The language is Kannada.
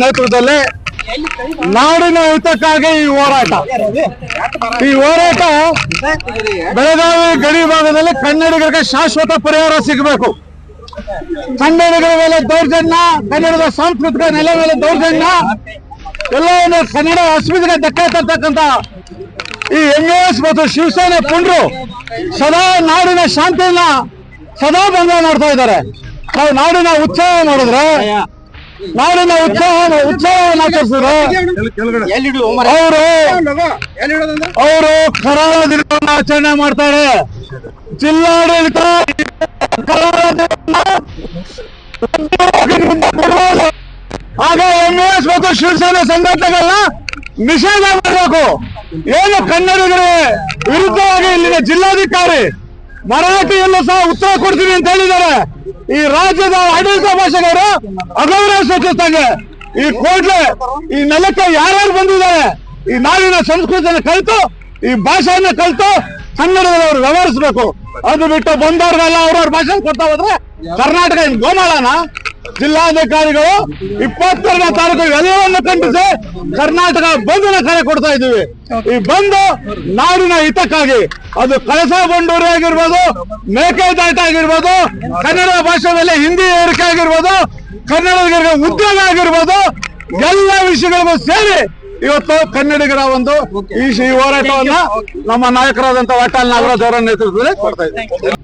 ನೇತೃತ್ವದಲ್ಲಿ ನಾಡಿನ ಹಿತಕ್ಕಾಗಿ ಈ ಹೋರಾಟ. ಈ ಹೋರಾಟ ಬೆಳಗಾವಿ ಗಡಿ ಭಾಗದಲ್ಲಿ ಕನ್ನಡಿಗರಿಗೆ ಶಾಶ್ವತ ಪರಿಹಾರ ಸಿಗಬೇಕು. ಕನ್ನಡಿಗರ ಮೇಲೆ ದೌರ್ಜನ್ಯ, ಕನ್ನಡದ ಸಾಂಸ್ಕೃತಿಕ ನೆಲೆ ಮೇಲೆ ದೌರ್ಜನ್ಯ ಎಲ್ಲವನ್ನು ಕನ್ನಡ ಅಸ್ಮಿತೆಗೆ ಧಕ್ಕೆ ತರ್ತಕ್ಕಂತ ಈ ಎಸ್ ಮತ್ತು ಶಿವಸೇನೆ ಪುಂಡ್ರು ಸದಾ ನಾಡಿನ ಶಾಂತಿಯನ್ನ ಸದಾ ಭಂಗ ಮಾಡ್ತಾ ಇದ್ದಾರೆ. ನಾವು ನಾಡಿನ ಉತ್ಸಾಹ ಮಾಡಿದ್ರೆ ನಾಡಿನ ಉತ್ಸವ ಉತ್ಸವವನ್ನು ಆಚರಿಸಿದ್ರು ಅವರು ಅವರು ಕರಾಳ ದಿನವನ್ನು ಆಚರಣೆ ಮಾಡ್ತಾರೆ. ಜಿಲ್ಲಾಡಳಿತ ಆಗ ಎಂ ಎಸ್ ಮತ್ತು ಶಿವಸೇನೆ ಸಂಘಟನೆಗಳನ್ನ ನಿಷೇಧ ಮಾಡಬೇಕು. ಏನು ಕನ್ನಡಿಗರ ವಿರುದ್ಧವಾಗಿ ಇಲ್ಲಿನ ಜಿಲ್ಲಾಧಿಕಾರಿ ಮರಾಠಿಯಲ್ಲೂ ಸಹ ಉತ್ತರ ಕೊಡ್ತೀನಿ ಅಂತ ಹೇಳಿದ್ದಾರೆ. ಈ ರಾಜ್ಯದ ಆಡಳಿತ ಭಾಷೆಗವರು ಅಗೌರವ ಸೂಚಿಸ್ದಂಗೆ ಈ ಕೋಟ್ಲೆ, ಈ ನೆಲಕ್ಕೆ ಯಾರ್ಯಾರು ಬಂದಿದ್ದಾರೆ, ಈ ನಾಡಿನ ಸಂಸ್ಕೃತಿಯನ್ನು ಕಲಿತು, ಈ ಭಾಷೆಯನ್ನ ಕಲಿತು ಕನ್ನಡದವರು ವ್ಯವಹರಿಸಬೇಕು. ಅದು ಬಿಟ್ಟು ಬಂದವ್ರಿಗೆಲ್ಲ ಅವ್ರವ್ರ ಭಾಷೆ ಕೊಡ್ತಾ ಹೋದ್ರೆ ಕರ್ನಾಟಕ ಏನ್ ಗೋಮಾಳನ? ಜಿಲ್ಲಾಧಿಕಾರಿಗಳು ಇಪ್ಪತ್ತೆರಡನೇ ತಾರೀಕು ಎಲ್ಲವನ್ನು ಖಂಡಿಸಿ ಕರ್ನಾಟಕ ಬಂಧನ ಕರೆ ಕೊಡ್ತಾ ಇದ್ದೀವಿ. ಈ ಬಂದು ನಾಡಿನ ಹಿತಕ್ಕಾಗಿ ಅದು ಕಳಸ ಬಂಡೂರಿ ಆಗಿರ್ಬೋದು, ಮೇಕೆದಾಟ ಆಗಿರ್ಬೋದು, ಕನ್ನಡ ಭಾಷೆ ಮೇಲೆ ಹಿಂದಿ ಏರಿಕೆ ಆಗಿರ್ಬೋದು, ಕನ್ನಡಿಗರಿಗೆ ಉದ್ಯೋಗ ಆಗಿರ್ಬೋದು, ಎಲ್ಲ ವಿಷಯಗಳಿಗೂ ಸೇರಿ ಇವತ್ತು ಕನ್ನಡಿಗರ ಒಂದು ಈ ಈ ಹೋರಾಟವನ್ನ ನಮ್ಮ ನಾಯಕರಾದಂತ ವಾಟಾಲ್ ನಾಗರಾಜ್ ಅವರ ನೇತೃತ್ವದಲ್ಲಿ ಕೊಡ್ತಾ ಇದ್ದೀವಿ.